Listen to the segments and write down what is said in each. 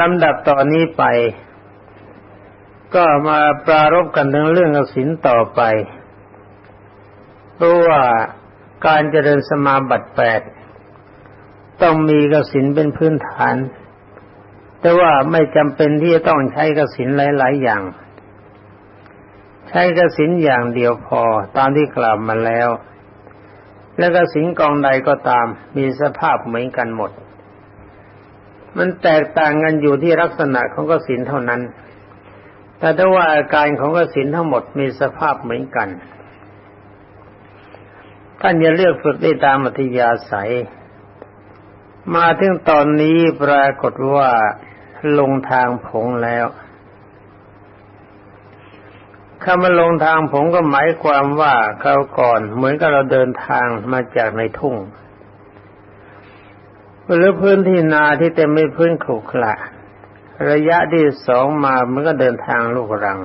ลำดับต่อนนี้ไป ก็มาปรารบกันถึงเรื่องกสินต่อไปเพราะว่าการเจริญสมาบัติแปดต้องมีกสินเป็นพื้นฐาน แต่ว่าไม่จำเป็นที่จะต้องใช้กสินหลาย ๆ อย่าง ใช้กสินอย่างเดียวพอตามที่กล่าวมาแล้ว และกสินกองใดก็ตามมีสภาพเหมือนกันหมด มันแตกต่างกันอยู่ที่ลักษณะของกสินเท่านั้น แต่ถ้าว่าอาการของกสินทั้งหมดมีสภาพเหมือนกัน ท่านจะเลือกฝึกได้ตามอัธยาศัย มาถึงตอนนี้ปรากฏว่าลงทางผงแล้วคำว่าลงทางผงก็หมายความว่าเขาก่อนเหมือนกับเราเดินทางมาจากในทุ่ง หรือพื้นที่นาที่เต็มไปพื้นขรุขระระยะที่สองมามันก็เดินทางลูกรัง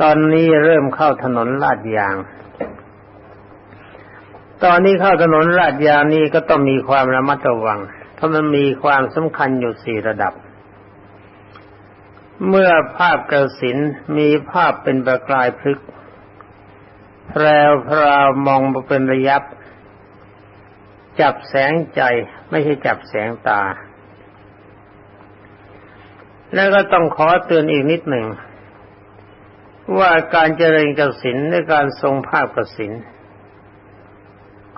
ตอนนี้เริ่มเข้าถนนลาดยาง ตอนนี้เข้าถนนลาดยางนี้ก็ต้องมีความระมัดระวัง เพราะมันมีความสำคัญอยู่สี่ระดับ เมื่อภาพกระสินมีภาพเป็นประกายพลึกแพรวพราวมองมาเป็นระยับ จับแสงใจไม่ใช่จับแสงตา แล้วก็ต้องขอเตือนอีกนิดหนึ่ง ว่าการเจริญกสินในการทรงภาพกสิน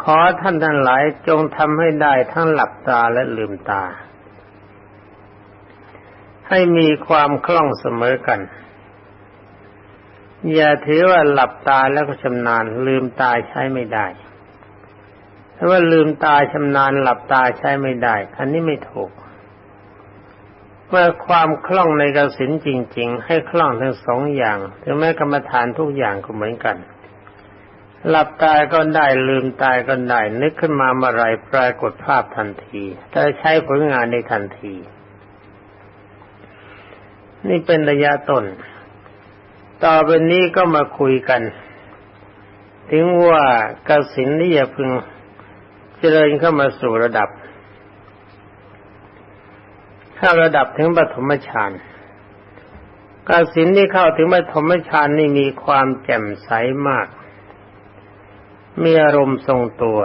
ขอท่านทั้งหลายจงทำให้ได้ทั้งหลับตาและลืมตา ให้มีความคล่องเสมอกัน อย่าถือว่าหลับตาแล้วก็ชำนาญลืมตาใช้ไม่ได้ ถ้าว่าลืมตาชำนาญหลับตาใช้ไม่ได้ อันนี้ไม่ถูก เมื่อความคล่องในกสินจริง ๆ ให้คล่องทั้งสองอย่าง ถึงแม้กรรมฐานทุกอย่างก็เหมือนกัน หลับตายก็ได้ลืมตายก็ได้ นึกขึ้นมาเมื่อไรปรากฏภาพทันทีแต่ใช้ผลงานในทันที นี่เป็นระยะต้น ต่อไปนี้ก็มาคุยกัน ถึงว่ากสินนี่อย่าพึง เจริญเข้ามาสู่ระดับถ้าระดับถึงปฐมฌานกาสินที่เข้าถึงปฐมฌานนี่มีความแจ่มใสมาก มีอารมณ์ทรงตัว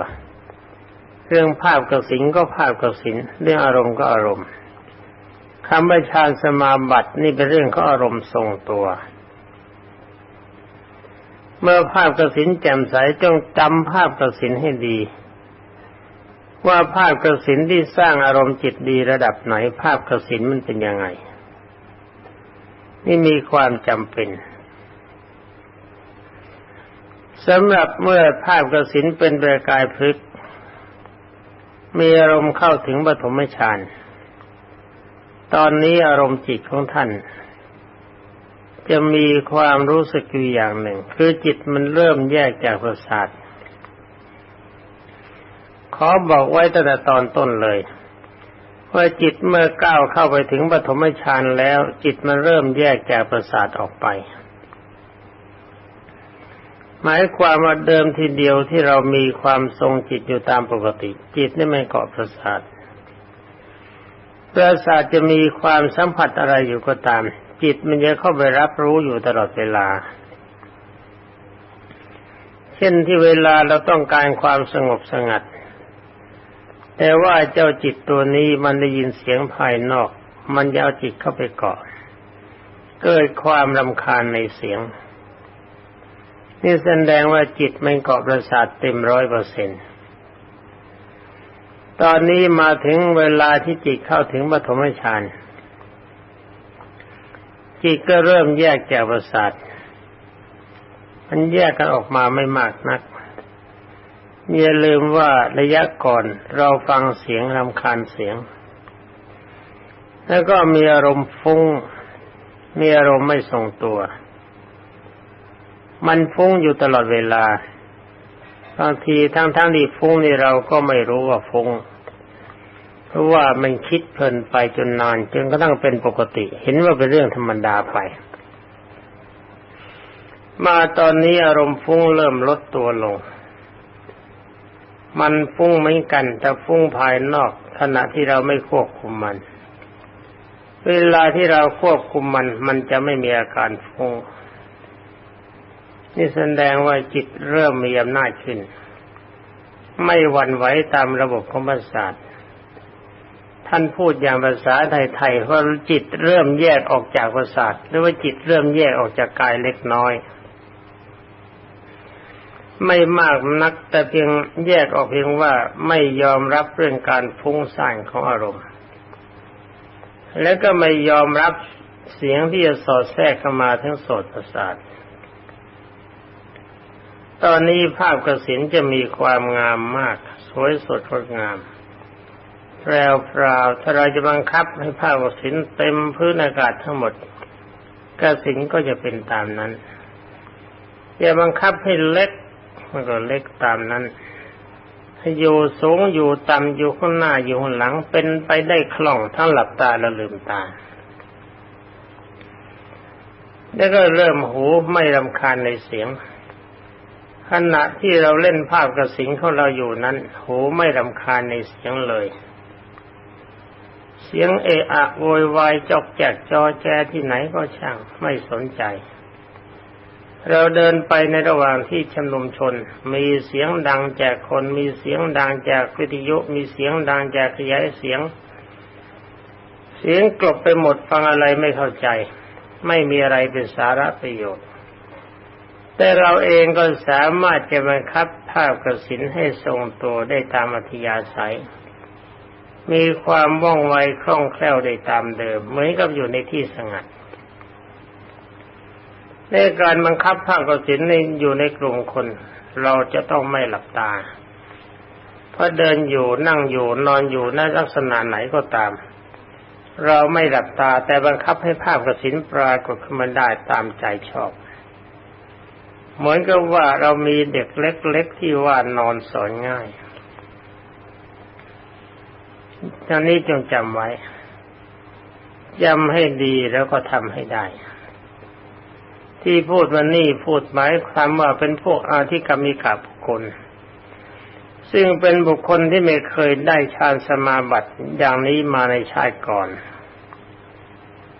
เรื่องภาพกับสิงก็ภาพกับสินเรื่องอารมณ์ก็อารมณ์คำว่าฌานสมาบัตินี่เป็นเรื่องของอารมณ์ทรงตัว เมื่อภาพกสินแจ่มใสจงจำภาพกสินให้ดี ว่าภาพกสินที่สร้างอารมณ์จิตดีระดับไหน ภาพกสินมันเป็นยังไง นี่มีความจำเป็นสำหรับเมื่อภาพกสินเป็นประกายพลึกมีอารมณ์เข้าถึงปฐมฌานตอนนี้อารมณ์จิตของท่าน จะมีความรู้สึกอยู่อย่างหนึ่ง คือจิตมันเริ่มแยกจากประสาท ขอบอกไว้ตั้งแต่ตอนต้นเลย ว่าจิตเมื่อก้าวเข้าไปถึงปฐมฌานแล้ว จิตมันเริ่มแยกจากประสาทออกไป หมายความว่าเดิมทีเดียวที่เรามีความทรงจิตอยู่ตามปกติ จิตนี่ไม่เกาะประสาทประสาทจะมีความสัมผัสอะไรอยู่ก็ตาม จิตมันจะเข้าไปรับรู้อยู่ตลอดเวลา เช่นที่เวลาเราต้องการความสงบสงัด แต่ว่าเจ้าจิตตัวนี้มันได้ยินเสียงภายนอก มันจะเอาจิตเข้าไปเกาะเกิดความรำคาญในเสียง นี่แสดงว่าจิตมันเกาะประสาทเต็มร้อยเปอร์เซ็นต์ตอนนี้มาถึงเวลาที่จิตเข้าถึงปฐมฌานจิตก็เริ่มแยกจากประสาท มันแยกกันออกมาไม่มากนัก อย่าลืมว่าระยะก่อนเราฟังเสียงรำคาญเสียง แล้วก็มีอารมณ์ฟุ้ง มีอารมณ์ไม่ทรงตัว มันฟุ้งอยู่ตลอดเวลาบางทีทั้งทั้งที่ฟุ้งนี่เราก็ไม่รู้ว่าฟุ้งเพราะว่ามันคิดเพลินไปจนนานจนกระทั่งเป็นปกติ เห็นว่าเป็นเรื่องธรรมดาไป มาตอนนี้อารมณ์ฟุ้งเริ่มลดตัวลง มันฟุ้งเหมือนกัน แต่ฟุ้งภายนอกขณะที่เราไม่ควบคุมมัน เวลาที่เราควบคุมมัน มันจะไม่มีอาการฟุ้งนี่แสดงว่าจิตเริ่มมีอำนาจขึ้น ไม่หวั่นไหวตามระบบของประสาทท่านพูดอย่างภาษาไทยๆว่าจิตเริ่มแยกออกจากประสาทหรือว่าจิตเริ่มแยกออกจากกายเล็กน้อย ไม่มากนักแต่เพียงแยกออกเพียงว่าไม่ยอมรับเรื่องการฟุ้งซ่านของอารมณ์ แล้วก็ไม่ยอมรับเสียงที่จะสอดแทรกเข้ามาทั้งโสดประสาทตอนนี้ภาพกระสินจะมีความงามมาก สวยสดงดงามแพรวพราวถ้าเราจะบังคับให้ภาพกระสินเต็มพื้นอากาศทั้งหมดกระสินก็จะเป็นตามนั้นอย่าบังคับให้เล็ก มันก็เล็กตามนั้นอยู่สูงอยู่ต่ำอยู่ข้างหน้าอยู่ข้างหลังเป็นไปได้คล่องทั้งหลับตาและลืมตา แล้วก็เริ่มหูไม่รำคาญในเสียง ขณะที่เราเล่นภาพกระสิงของเราอยู่นั้น หูไม่รำคาญในเสียงเลย เสียงเอะอะโวยวายจอกแจกจอแจที่ไหนก็ช่างไม่สนใจ เราเดินไปในระหว่างที่ชุมนุมชน มีเสียงดังจากคน มีเสียงดังจากวิทยุ มีเสียงดังจากขยายเสียง เสียงกลบไปหมดฟังอะไรไม่เข้าใจ ไม่มีอะไรเป็นสาระประโยชน์ แต่เราเองก็สามารถจะบังคับภาพกระสินให้ทรงตัวได้ตามอัธยาศัย มีความว่องไวคล่องแคล่วได้ตามเดิม เหมือนกับอยู่ในที่สงัด ในการบังคับภาพกระสินในอยู่ในกลุ่มคน เราจะต้องไม่หลับตา เพราะเดินอยู่นั่งอยู่นอนอยู่ในลักษณะไหนก็ตาม เราไม่หลับตาแต่บังคับให้ภาพกระสินปรากฏขึ้นมาได้ตามใจชอบ เหมือนกับว่าเรามีเด็กเล็กๆที่ว่านอนสอนง่ายท่านี้จงจำไว้จำให้ดีแล้วก็ทำให้ได้ ที่พูดวันนี้พูดหมายความว่าเป็นพวกอาธิกรรมิกาบุคคล ซึ่งเป็นบุคคลที่ไม่เคยได้ฌานสมาบัติอย่างนี้มาในชาติก่อน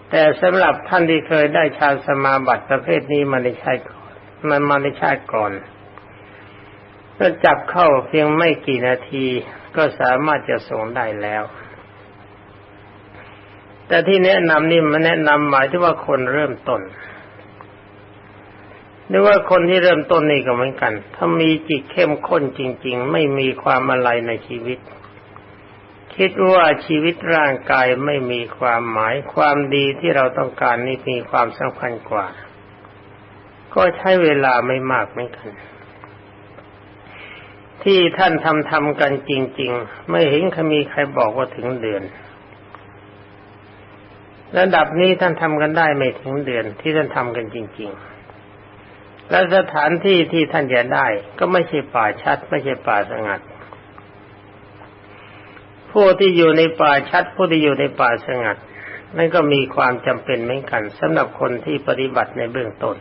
แต่สำหรับท่านที่เคยได้ฌานสมาบัติประเภทนี้มาในชาติก่อนมันมาในชาติก่อนถ้าจับเข้าเพียงไม่กี่นาทีก็สามารถจะส่งได้แล้ว แต่ที่แนะนำนี่มันแนะนำหมายที่ว่าคนเริ่มต้น หรือว่าคนที่เริ่มต้นนี่ก็เหมือนกัน ถ้ามีจิตเข้มข้นจริง ๆ ไม่มีความอะไรในชีวิต คิดว่าชีวิตร่างกายไม่มีความหมาย ความดีที่เราต้องการนี่มีความสำคัญกว่า ก็ใช้เวลาไม่มากเหมือนกัน ที่ท่านทำทำกันจริง ๆ ไม่เห็นมีใครบอกว่าถึงเดือนระดับนี้ท่านทำกันได้ไม่ถึงเดือนที่ท่านทำกันจริง ๆ และสถานที่ที่ท่านจะได้ ก็ไม่ใช่ป่าชัด ไม่ใช่ป่าสงัด ผู้ที่อยู่ในป่าชัด ผู้ที่อยู่ในป่าสงัดนั่นก็มีความจำเป็นเหมือนกันสำหรับคนที่ปฏิบัติในเบื้องต้น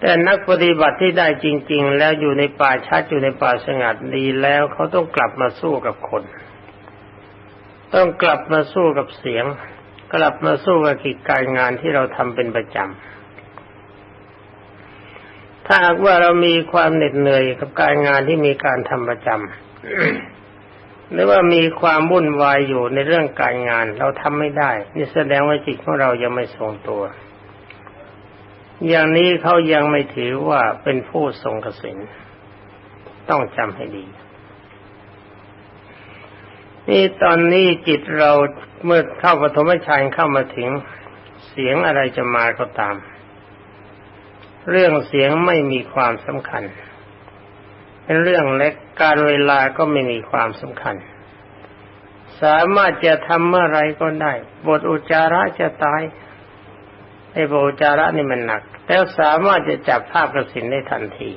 แต่นักปฏิบัติที่ได้จริง ๆ แล้วอยู่ในป่าชัดอยู่ในป่าสงัดดีแล้วเขาต้องกลับมาสู้กับคน ต้องกลับมาสู้กับเสียง กลับมาสู้กับกิจการงานที่เราทำเป็นประจำ ถ้าหากว่าเรามีความเหน็ดเหนื่อยกับการงานที่มีการทำประจำหรือว่ามีความวุ่นวายอยู่ในเรื่องการงาน เราทำไม่ได้ นี่แสดงว่าจิตของเรายังไม่ทรงตัว อย่างนี้เขายังไม่ถือว่าเป็นผู้ทรงกสินต้องจำให้ดี นี่ตอนนี้จิตเราเมื่อเข้าปฐมฌานเข้ามาถึงเสียงอะไรจะมาก็ตาม เรื่องเสียงไม่มีความสำคัญ เป็นเรื่องเล็กการเวลาก็ไม่มีความสำคัญ สามารถจะทำเมื่อไรก็ได้ บทอุจาระจะตายไอ้โบจาระนี่มันหนัก แล้วสามารถจะจับภาพกระสินได้ทันที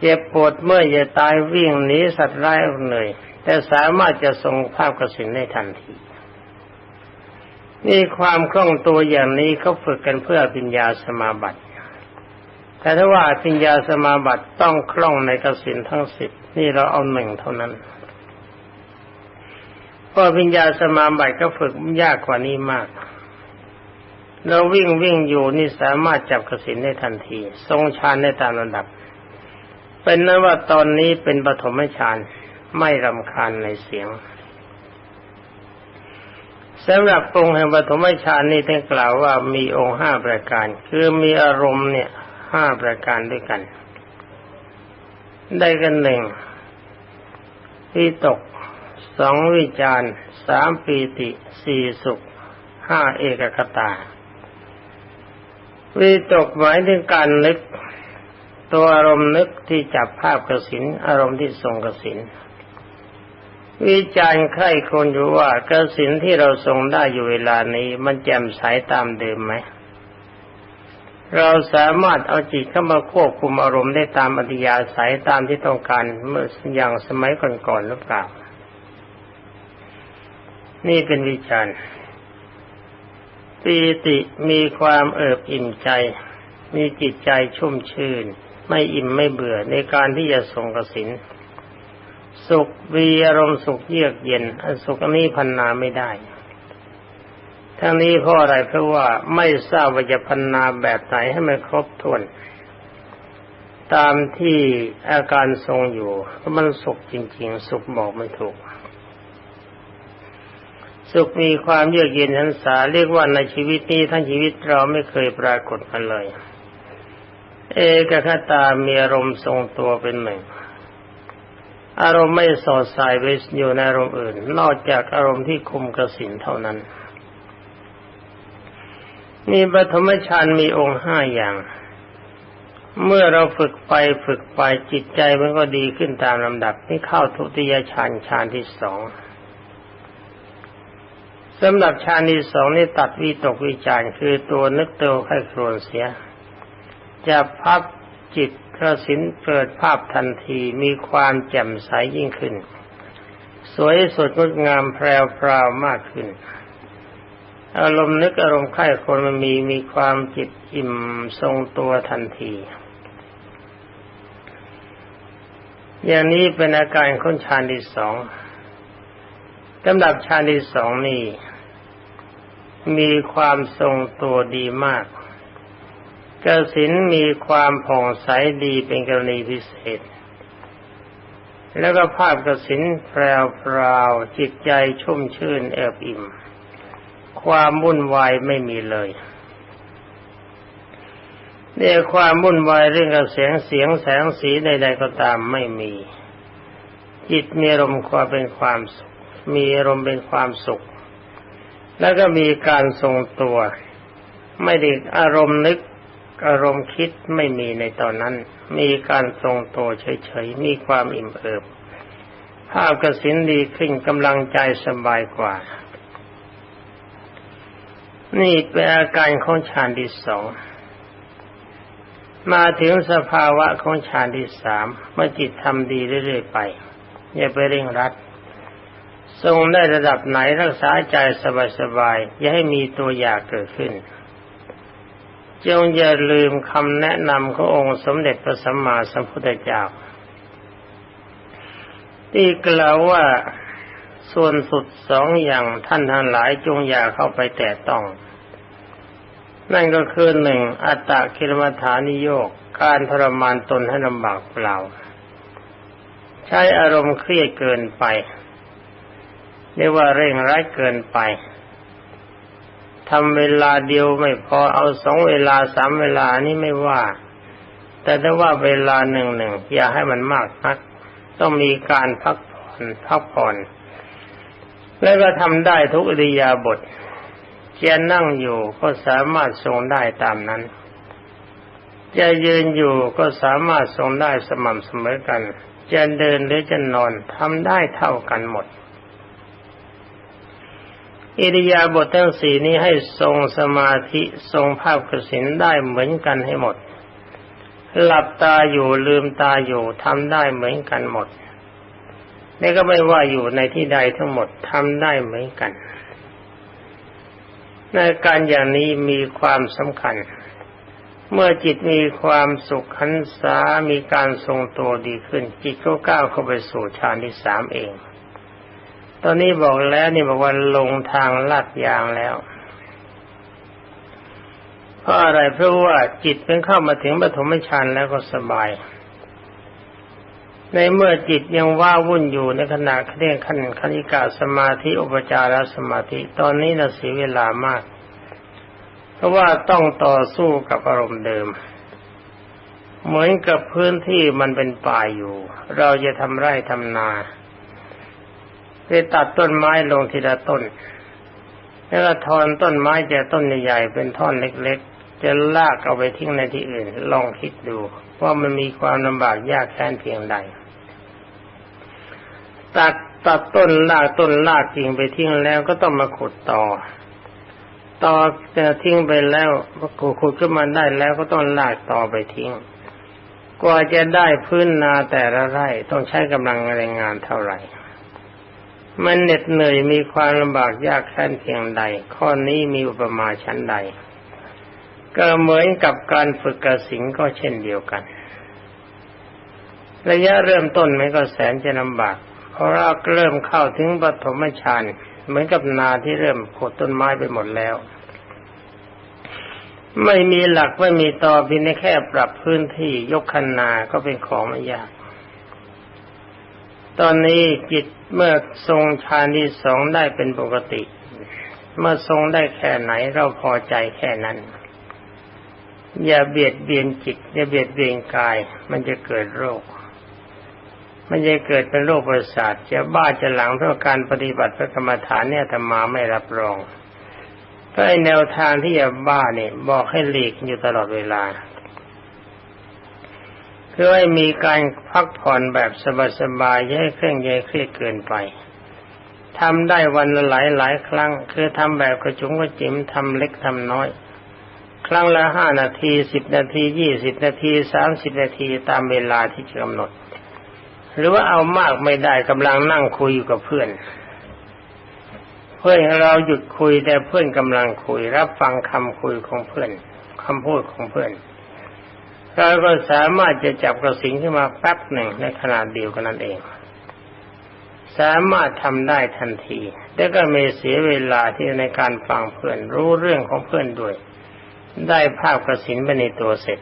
เจ็บปวดเมื่อจะตายวิ่งหนีสัตว์ร้ายเหนื่อยแต่สามารถจะส่งภาพกระสินได้ทันที นี่ความคล่องตัวอย่างนี้เขาฝึกกันเพื่อปัญญาสมาบัติแต่ถ้าว่าปัญญาสมาบัติต้องคล่องในกสินทั้งสิบนี่เราเอาหนึ่งเท่านั้นเพอพิญญาสมาบัติก็ฝึกยากกว่านี้มาก เราวิ่งวิ่งอยู่นี่สามารถจับกสินได้ทันที ทรงฌานได้ตามลำดับ เป็นนั้นว่าตอนนี้เป็นปฐมฌานไม่รำคาญในเสียง สำหรับองค์แห่งปฐมฌานนี้ท่านกล่าวว่ามีองค์ห้าประการ คือมีอารมณ์เนี่ยห้าประการด้วยกัน ได้กันหนึ่งวิตกสองวิจารสามปีติสี่สุขห้าเอกคตา วิตกหมายถึงการนึก ตัวอารมณ์นึกที่จับภาพกสินอารมณ์ที่ทรงกสิน วิจารณ์ใครคนอยู่ว่ากระสินที่เราทรงได้อยู่เวลานี้ มันแจ่มใสตามเดิมไหม เราสามารถเอาจิตเข้ามาควบคุมอารมณ์ได้ตามอธิยาสายตามที่ต้องการเมื่ออย่างสมัยก่อนๆหรือเปล่า นี่เป็นวิจารณ์ปีติมีความเอิบอิ่มใจ มีจิตใจชุ่มชื่น ไม่อิ่มไม่เบื่อในการที่จะส่งกสิน สุขวีอารมณ์สุขเยือกเย็นอสุขนี้พันนาไม่ได้ ทั้งนี้เพราะอะไรเพราะว่าไม่ทราบว่าจะพันนาแบบไหนให้มันครบถ้วน ตามที่อาการทรงอยู่เพราะมันสุขจริง ๆ สุขบอกไม่ถูก สุขมีความเยือกเย็นหันษาเรียกว่าในชีวิตนี้ทั้งชีวิตเราไม่เคยปรากฏมาเลย เอกคตามีอารมณ์ทรงตัวเป็นหนึ่ง อารมณ์ไม่สอดสายไปอยู่ในอารมณ์อื่น นอกจากอารมณ์ที่คุมกระสินเท่านั้นมีปฐมฌานมีองค์ห้าอย่าง เมื่อเราฝึกไปฝึกไปจิตใจมันก็ดีขึ้นตามลำดับนี่เข้าทุติยฌานฌานที่สองสำหรับฌานที่สองนี่ตัดวิตกวิจารคือตัวนึกตัวไข้ครวนเสีย จะพับจิต กระสินเกิดภาพทันทีมีความแจ่มใสยิ่งขึ้น สวยสดงดงามแพรวพราวมากขึ้น อารมณ์นึกอารมณ์ไข้คนมันมีมีความจิตอิ่มทรงตัวทันที อย่างนี้เป็นอาการคนฌานที่สองลำดับฌานที่สองนี่มีความทรงตัวดีมาก กสินมีความผ่องใสดีเป็นกรณีพิเศษ แล้วก็ภาพกสินแพรวพราวจิตใจชุ่มชื่นเอิบอิ่ม ความวุ่นวายไม่มีเลยเนี่ยความวุ่นวายเรื่องกับเสียงเสียงแสงสีใดๆก็ตามไม่มี จิตมีอารมความเป็นความสุข มีอารมเป็นความสุข แล้วก็มีการทรงตัว ไม่ได้อารมณ์นึก อารมณ์คิดไม่มีในตอนนั้น มีการทรงตัวเฉยๆ มีความอิ่มเอิบ ภาพกสินดีขึ้นกำลังใจสบายกว่า นี่เป็นอาการของฌานที่สอง มาถึงสภาวะของฌานที่สามเมื่อจิตทำดีเรื่อยๆไป อย่าไปเร่งรัดทรงได้ระดับไหนรักษาใจสบายๆ อย่าให้มีตัวอยากเกิดขึ้น จงอย่าลืมคำแนะนำขององค์สมเด็จพระสัมมาสัมพุทธเจ้าที่กล่าวว่าส่วนสุดสองอย่างท่านทั้งหลายจงอย่าเข้าไปแตะต้อง นั่นก็คือหนึ่งอัตตะกิลมัฐานิโยกการทรมานตนให้ลำบากเปล่า ใช้อารมณ์เครียดเกินไปเรียกว่าเร่งร้ายเกินไป ทำเวลาเดียวไม่พอเอาสองเวลาสามเวลานี่ไม่ว่า แต่ถ้าว่าเวลาหนึ่งหนึ่งอย่าให้มันมากนัก ต้องมีการพักผ่อนพักผ่อน แล้วก็ทำได้ทุกอริยาบทจะนั่งอยู่ก็สามารถทรงได้ตามนั้น จะยืนอยู่ก็สามารถทรงได้สม่ำเสมอกัน จะเดินหรือจะนอนทำได้เท่ากันหมด อิริยาบถทั้งสี่นี้ให้ทรงสมาธิทรงภาพกสินได้เหมือนกันให้หมด หลับตาอยู่ลืมตาอยู่ทำได้เหมือนกันหมดนี่ก็ไม่ว่าอยู่ในที่ใดทั้งหมดทำได้เหมือนกันในการอย่างนี้มีความสำคัญ เมื่อจิตมีความสุขขันษามีการทรงตัวดีขึ้น จิตก็ก้าวเข้าไปสู่ฌานที่สามเอง ตอนนี้บอกแล้วนี่บอกว่าลงทางลาดยางแล้วเพราะอะไรเพราะว่าจิตเพิ่งเข้ามาถึงปฐมฌานแล้วก็สบาย ในเมื่อจิตยังว่าวุ่นอยู่ในขณะเรียกขั้นคณิกาสมาธิอุปจารสมาธิ ตอนนี้เราเสียเวลามาก เพราะว่าต้องต่อสู้กับอารมณ์เดิม เหมือนกับพื้นที่มันเป็นป่าอยู่ เราจะทำไร่ทำนา ไปตัดต้นไม้ลงทีละต้นแล้วก็ทอนต้นไม้จากต้นใหญ่ๆเป็นท่อนเล็กๆ จะลากเอาไปทิ้งในที่อื่น ลองคิดดู ว่ามันมีความลำบากยากแค้นเพียงใด ตัดตัดต้นลากต้นลากจริงไปทิ้งแล้วก็ต้องมาขุดต่อ ต่อจะทิ้งไปแล้วขุดขุดขึ้นมาได้แล้วก็ต้องลากต่อไปทิ้ง กว่าจะได้พื้นนาแต่ละไร่ต้องใช้กำลังแรงงานเท่าไหร่ มันเหน็ดเหนื่อยมีความลำบากยากแค้นเพียงใด ข้อนี้มีอุปมาชั้นใด ก็เหมือนกับการฝึกกระสิงก็เช่นเดียวกัน ระยะเริ่มต้นมันก็แสนจะลำบาก เพราะเราเริ่มเข้าถึงปฐมฌานเหมือนกับนาที่เริ่มขดต้นไม้ไปหมดแล้ว ไม่มีหลักไม่มีตอเพียงแค่ปรับพื้นที่ยกคันนาก็เป็นของไม่ยาก ตอนนี้จิตเมื่อทรงฌานที่สองได้เป็นปกติ เมื่อทรงได้แค่ไหนเราพอใจแค่นั้น อย่าเบียดเบียนจิต อย่าเบียดเบียนกาย มันจะเกิดโรค มันจะเกิดเป็นโรคประสาทจะบ้าจะหลังเพราะการปฏิบัติพระกรรมฐานเนี่ยธรรมาไม่รับรองเพราะแนวทางที่จะบ้าเนี่ยบอกให้หลีกอยู่ตลอดเวลา คือให้มีการพักผ่อนแบบสบายๆให้เครื่องใยเครียดเกินไปทำได้วันละหลายหลายครั้ง คือทำแบบกระจุงกระจิ๋มทำเล็กทำน้อย ครั้งละห้านาทีสิบนาทียี่สิบนาทีสามสิบนาทีตามเวลาที่กำหนด หรือว่าเอามากไม่ได้กำลังนั่งคุยอยู่กับเพื่อน เพื่อนเราหยุดคุยแต่เพื่อนกำลังคุย รับฟังคำคุยของเพื่อนคำพูดของเพื่อน เราก็สามารถจะจับกระสิงขึ้นมาแป๊บหนึ่งในขนาดเดียวกันนั่นเอง สามารถทำได้ทันทีแต่ก็ไม่เสียเวลาที่ในการฟังเพื่อนรู้เรื่องของเพื่อนด้วย ได้ภาพกระสินไปในตัวเสร็จ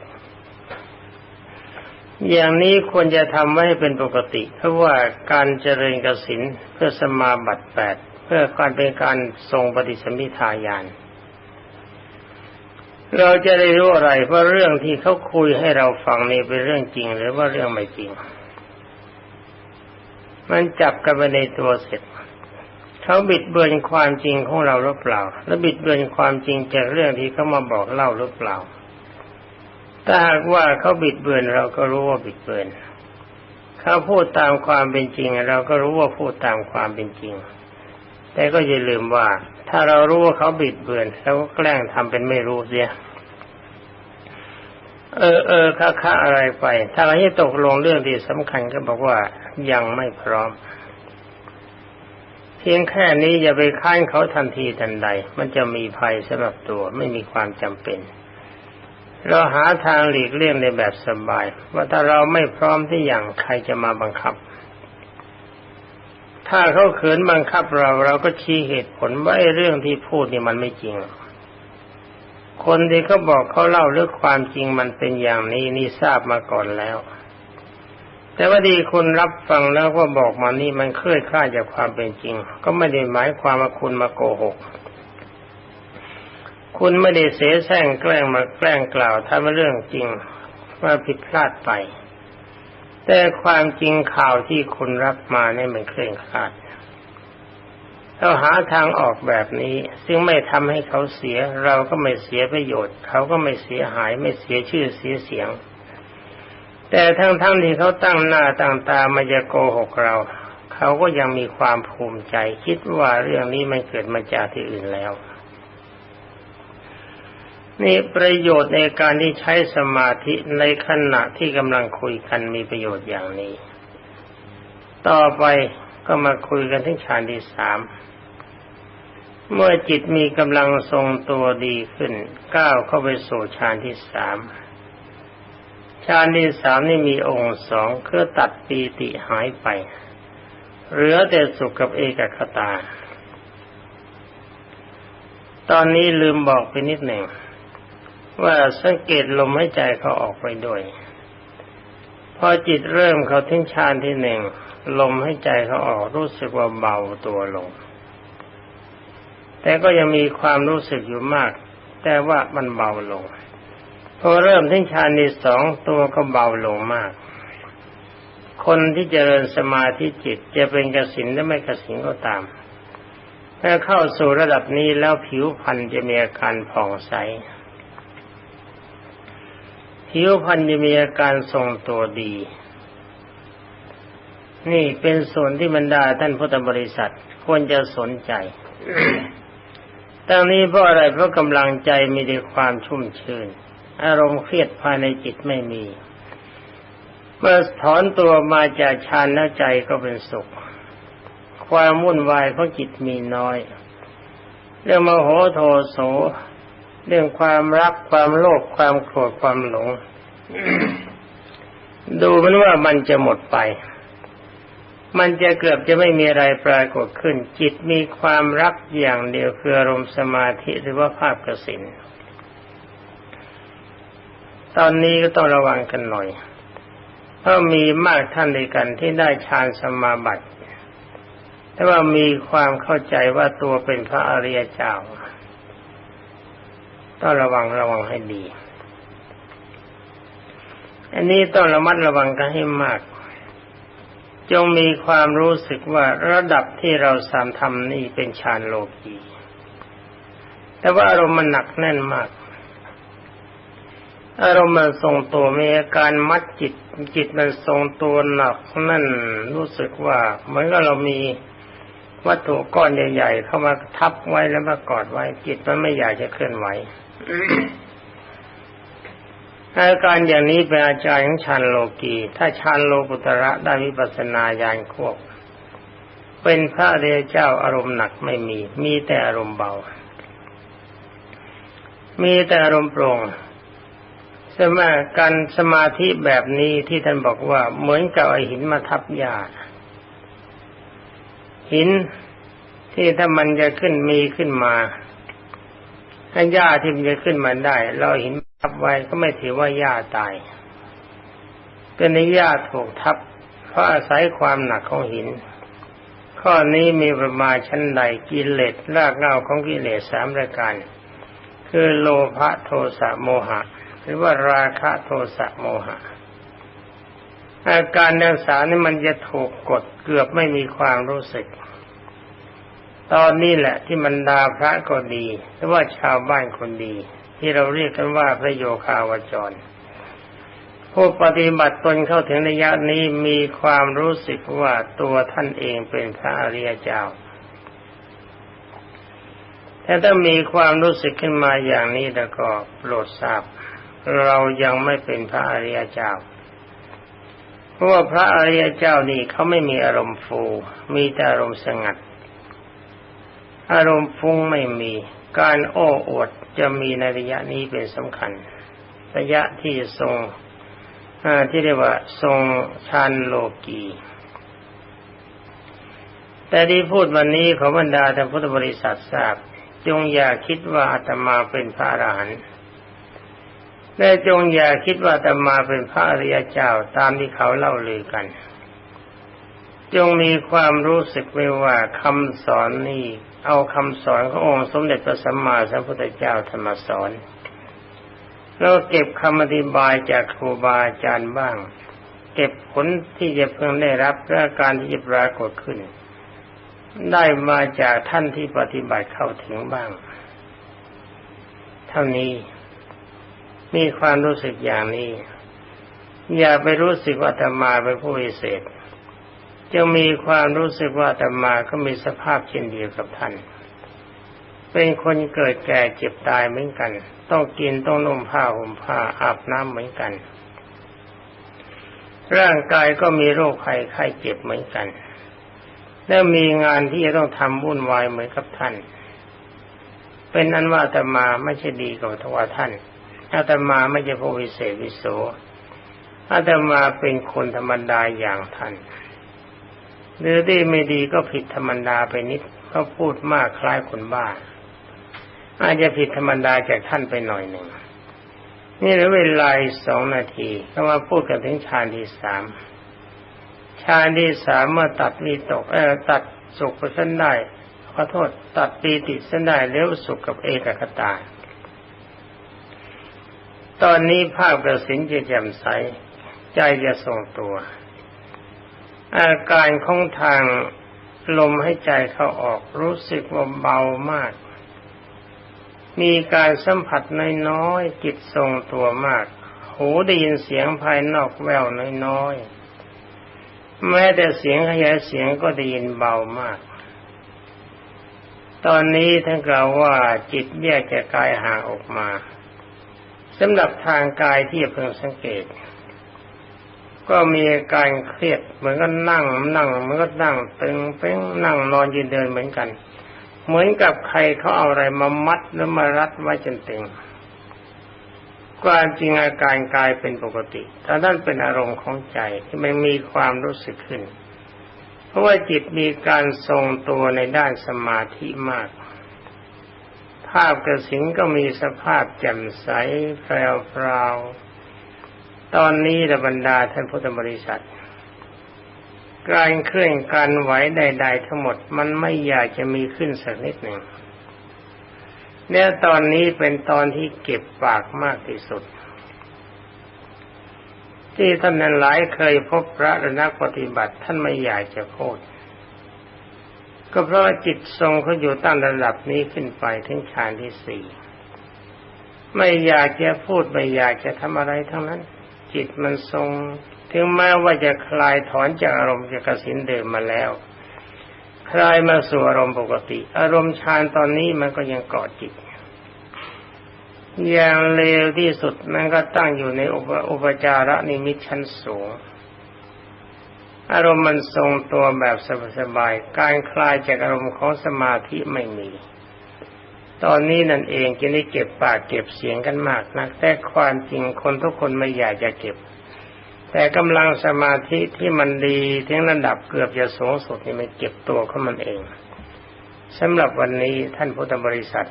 อย่างนี้ควรจะทำไว้ให้เป็นปกติ เพราะว่าการเจริญกสินเพื่อสมาบัติแปดเพื่อการเป็นการทรงปฏิสมิทายาน เราจะได้รู้อะไรเพราะเรื่องที่เขาคุยให้เราฟังนี่เป็นเรื่องจริงหรือว่าเรื่องไม่จริง มันจับกันไปในตัวเสร็จเขาบิดเบือนความจริงของเราหรือเปล่า และบิดเบือนความจริงจากเรื่องที่เขามาบอกเล่าหรือเปล่า ถ้าหากว่าเขาบิดเบือนเราก็รู้ว่าบิดเบือนเขาพูดตามความเป็นจริง เราก็รู้ว่าพูดตามความเป็นจริง แต่ก็อย่าลืมว่า ถ้าเรารู้ว่าเขาบิดเบือนเราก็แกล้งทำเป็นไม่รู้เสีย เออเออค่าค่าอะไรไป ถ้าเราให้ตกลงเรื่องที่สำคัญก็บอกว่ายังไม่พร้อม เพียงแค่นี้อย่าไปค้านเขาทันทีทันใด มันจะมีภัยสำหรับตัวไม่มีความจำเป็นเราหาทางหลีกเลี่ยงในแบบสบาย ว่าถ้าเราไม่พร้อมที่อย่างใครจะมาบังคับ ถ้าเขาเขินบังคับเราเราก็ชี้เหตุผลว่าไอ้เรื่องที่พูดนี่มันไม่จริง คนที่เขาบอกเขาเล่าเรื่องความจริงมันเป็นอย่างนี้นี่ทราบมาก่อนแล้ว แต่ว่าดีคุณรับฟังแล้วก็บอกมานี่มันเคลื่อนคลาดจากความเป็นจริง ก็ไม่ได้หมายความว่าคุณมาโกหก คุณไม่ได้เสแสร้งแกล้งมาแกล้งกล่าวถ้าเป็นเรื่องจริงว่าผิดพลาดไป แต่ความจริงข่าวที่คุณรับมาเนี่ยมันเคร่งครัดเราหาทางออกแบบนี้ ซึ่งไม่ทำให้เขาเสีย เราก็ไม่เสียประโยชน์ เขาก็ไม่เสียหายไม่เสียชื่อเสียเสียง แต่ทั้งๆทที่เขาตั้งหน้าตั้งตามาจะโกหกเรา เขาก็ยังมีความภูมิใจ คิดว่าเรื่องนี้มันเกิดมาจากที่อื่นแล้ว นี่ประโยชน์ในการที่ใช้สมาธิในขณะที่กำลังคุยกันมีประโยชน์อย่างนี้ ต่อไปก็มาคุยกันที่ฌานที่สาม เมื่อจิตมีกำลังทรงตัวดีขึ้นก้าวเข้าไปสู่ฌานที่สามฌานที่สามนี่มีองค์สองคือตัดปีติหายไป เหลือแต่สุขกับเอกคตา ตอนนี้ลืมบอกไปนิดหนึ่ง ว่าสังเกตลมหายใจเขาออกไปด้วย พอจิตเริ่มเขาทิ้งฌานที่หนึ่งลมหายใจเขาออกรู้สึกว่าเบาตัวลง แต่ก็ยังมีความรู้สึกอยู่มาก แต่ว่ามันเบาลง พอเริ่มทิ้งฌานที่สองตัวก็เบาลงมาก คนที่เจริญสมาธิจิตจะเป็นกสินหรือไม่กสินก็ตามถ้าเข้าสู่ระดับนี้แล้วผิวพรรณจะมีอาการผ่องใส ผิวพรรณจะมีอาการทรงตัวดี นี่เป็นส่วนที่บรรดาท่านพุทธบริษัทควรจะสนใจตั้งนี้เพราะอะไรเพราะกำลังใจมีแต่ความชุ่มชื่น อารมณ์เครียดภายในจิตไม่มีเมื่อถอนตัวมาจากฌานแล้วใจก็เป็นสุข ความวุ่นวายของจิตมีน้อย เรื่องมโหโทโส เรื่องความรักความโลภความโกรธความหลง ดูมันว่ามันจะหมดไป มันจะเกือบจะไม่มีอะไรปรากฏขึ้น จิตมีความรักอย่างเดียวคืออารมณ์สมาธิหรือว่าภาพกสินตอนนี้ก็ต้องระวังกันหน่อยเพราะมีมากท่านด้วยกันที่ได้ฌานสมาบัติแต่ว่ามีความเข้าใจว่าตัวเป็นพระอริยเจ้า ต้องระวังระวังให้ดี อันนี้ต้องระมัดระวังกันให้มาก จงมีความรู้สึกว่าระดับที่เราสามทำนี่เป็นฌานโลกีแต่ว่าอารมณ์มันหนักแน่นมาก อารมณ์มันทรงตัวมีอาการมัดจิต จิตมันทรงตัวหนักนั่นรู้สึกว่าเหมือนกับเรามีวัตถุก้อนใหญ่ ๆ เข้ามาทับไว้แล้วมากอดไว้จิตมันไม่อยากจะเคลื่อนไหว อาการอย่างนี้เป็นอาจารย์ของชานโลกีถ้าชานโลกุตระได้วิปัสนาญาณควบ เป็นพระเรียเจ้าอารมณ์หนักไม่มี มีแต่อารมณ์เบา มีแต่อารมณ์โปร่งสมาการสมาธิแบบนี้ที่ท่านบอกว่าเหมือนกับไอหินมาทับหญ้าหินที่ถ้ามันจะขึ้นมีขึ้นมา ถ้าหญ้าที่มันจะขึ้นมาได้ เราหินทับไว้ก็ไม่ถือว่าหญ้าตาย เป็นในหญ้าถูกทับ เพราะอาศัยความหนักของหิน ข้อนี้มีประมาณชั้นใดกิเลสรากเงาของกิเลสสามรายการ คือโลภะโทสะโมหะ หรือว่าราคะโทสะโมหะ อาการดังสานี่มันจะถูกกดเกือบไม่มีความรู้สึก ตอนนี้แหละที่มันดาพระก็ดีหรือว่าชาวบ้านคนดี ที่เราเรียกกันว่าพระโยคาวจรผู้ปฏิบัติตนเข้าถึงระยะนี้มีความรู้สึกว่าตัวท่านเองเป็นพระอริยเจ้าแต่ถ้ามีความรู้สึกขึ้นมาอย่างนี้แล้วก็โปรดทราบ เรายังไม่เป็นพระอริยเจ้า เพราะว่าพระอริยเจ้านี่เขาไม่มีอารมณ์ฟู มีแต่อารมณ์สงัด อารมณ์ฟุ้งไม่มี การโอ้อวดจะมีในระยะนี้เป็นสำคัญ ระยะที่ทรงที่เรียกว่าทรงชานโลกีแต่ที่พูดวันนี้ขอบรรดาท่านพุทธบริษัททราบ จงอย่าคิดว่าอาตมาเป็นพระอรหันต์และจงอย่าคิดว่าตมาเป็นพระอริยเจ้าตามที่เขาเล่าลือกัน จงมีความรู้สึกไว้ว่าคำสอนนี้เอาคำสอนขององค์สมเด็จพระสัมมาสัมพุทธเจ้าธรรมสอนแล้วเก็บคำอธิบายจากครูบาอาจารย์บ้าง เก็บผลที่จะเพิ่งได้รับและการที่จะปรากฏขึ้น ได้มาจากท่านที่ปฏิบัติเข้าถึงบ้าง เท่านี้มีความรู้สึกอย่างนี้ อย่าไปรู้สึกว่าธรรมาเป็นผู้วิเศษ จะมีความรู้สึกว่าธรรมาก็มีสภาพเช่นเดียวกับท่าน เป็นคนเกิดแก่เจ็บตายเหมือนกัน ต้องกินต้องนุ่มผ้าห่มผ้าอาบน้ำเหมือนกัน ร่างกายก็มีโรคไข้ไข้เจ็บเหมือนกัน และมีงานที่จะต้องทำวุ่นวายเหมือนกับท่าน เป็นนั้นว่าธรรมาไม่ใช่ดีกว่าทว่าท่านอาตมาไม่ใช่ผู้วิเศษวิโสอาตมาเป็นคนธรรมดาอย่างท่าน หรือดีไม่ดีก็ผิดธรรมดาไปนิดเขาพูดมากคล้ายคนบ้า อาจจะผิดธรรมดาจากท่านไปหน่อยหนึ่ง นี่เหลือเวลาสองนาทีก็มาพูดกันถึงฌานที่สามฌานที่สามเมื่อตัดวีตกเออตัดสุขไปเส้นได้ขอโทษ ตัดปีติเส้นได้เลี้ยวสุขกับเอกคตาตอนนี้ภาพกระสินจะแจ่มใส ใจจะทรงตัว อาการของทางลมให้ใจเข้าออกรู้สึกว่าเบามาก มีการสัมผัสน้อยๆจิตทรงตัวมาก หูได้ยินเสียงภายนอกแววน้อยๆแม้แต่เสียงขยายเสียงก็ได้ยินเบามาก ตอนนี้ท่านกล่าวว่าจิตแยกจากกายห่างออกมาสำหรับทางกายที่เพิ่งสังเกต ก็มีอาการเครียดเหมือนกับนั่งนั่งเหมือนกับนั่งตึงเป้งนั่งนอนยืนเดินเหมือนกัน เหมือนกับใครเขาเอาอะไรมามัดแล้วมารัดไว้จนตึงความจริงอาการกายเป็นปกติถ้านั่นเป็นอารมณ์ของใจที่มันมีความรู้สึกขึ้น เพราะว่าจิตมีการทรงตัวในด้านสมาธิมาก ภาพกระสิงก็มีสภาพแจ่มใสแปลว ตอนนี้ระบรรดาท่านพุทธบริษัท การเคลื่อนการไหวใด ๆ ทั้งหมดมันไม่อยากจะมีขึ้นสักนิดหนึ่งเนี่ยตอนนี้เป็นตอนที่เก็บปากมากที่สุด ที่ท่านนั้นหลายเคยพบพระและนักปฏิบัติท่านไม่อยากจะพูดก็เพราะจิตทรงเขาอยู่ตั้งระดับนี้ขึ้นไปถึงฌานที่สี่ไม่อยากจะพูดไม่อยากจะทำอะไรทั้งนั้น จิตมันทรง ถึงแม้ว่าจะคลายถอนจากอารมณ์จากกสินเดิมมาแล้ว คลายมาสู่อารมณ์ปกติ อารมณ์ฌานตอนนี้มันก็ยังเกาะจิต อย่างเลวที่สุดมันก็ตั้งอยู่ในอุปจาระนิมิตชั้นสูงอารมณ์มันทรงตัวแบบสบายๆ การคลายจากอารมณ์ของสมาธิไม่มี ตอนนี้นั่นเองจะได้เก็บปากเก็บเสียงกันมากนัก แต่ความจริงคนทุกคนไม่อยากจะเก็บ แต่กำลังสมาธิที่มันดีถึงระดับเกือบจะสูงสุดนี่มันเก็บตัวของมันเองสำหรับวันนี้ท่านพุทธบริษัท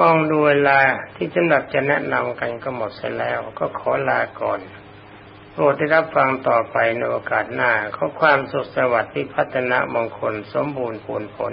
มองดูเวลาที่จำหนับจะแนะนำกันก็หมดเสร็จแล้ว ก็ขอลาก่อนโปรดได้รับฟังต่อไปในโอกาสหน้าขอความสุขสวัสดิ์ที่พัฒนามงคล สมบูรณ์ผลผล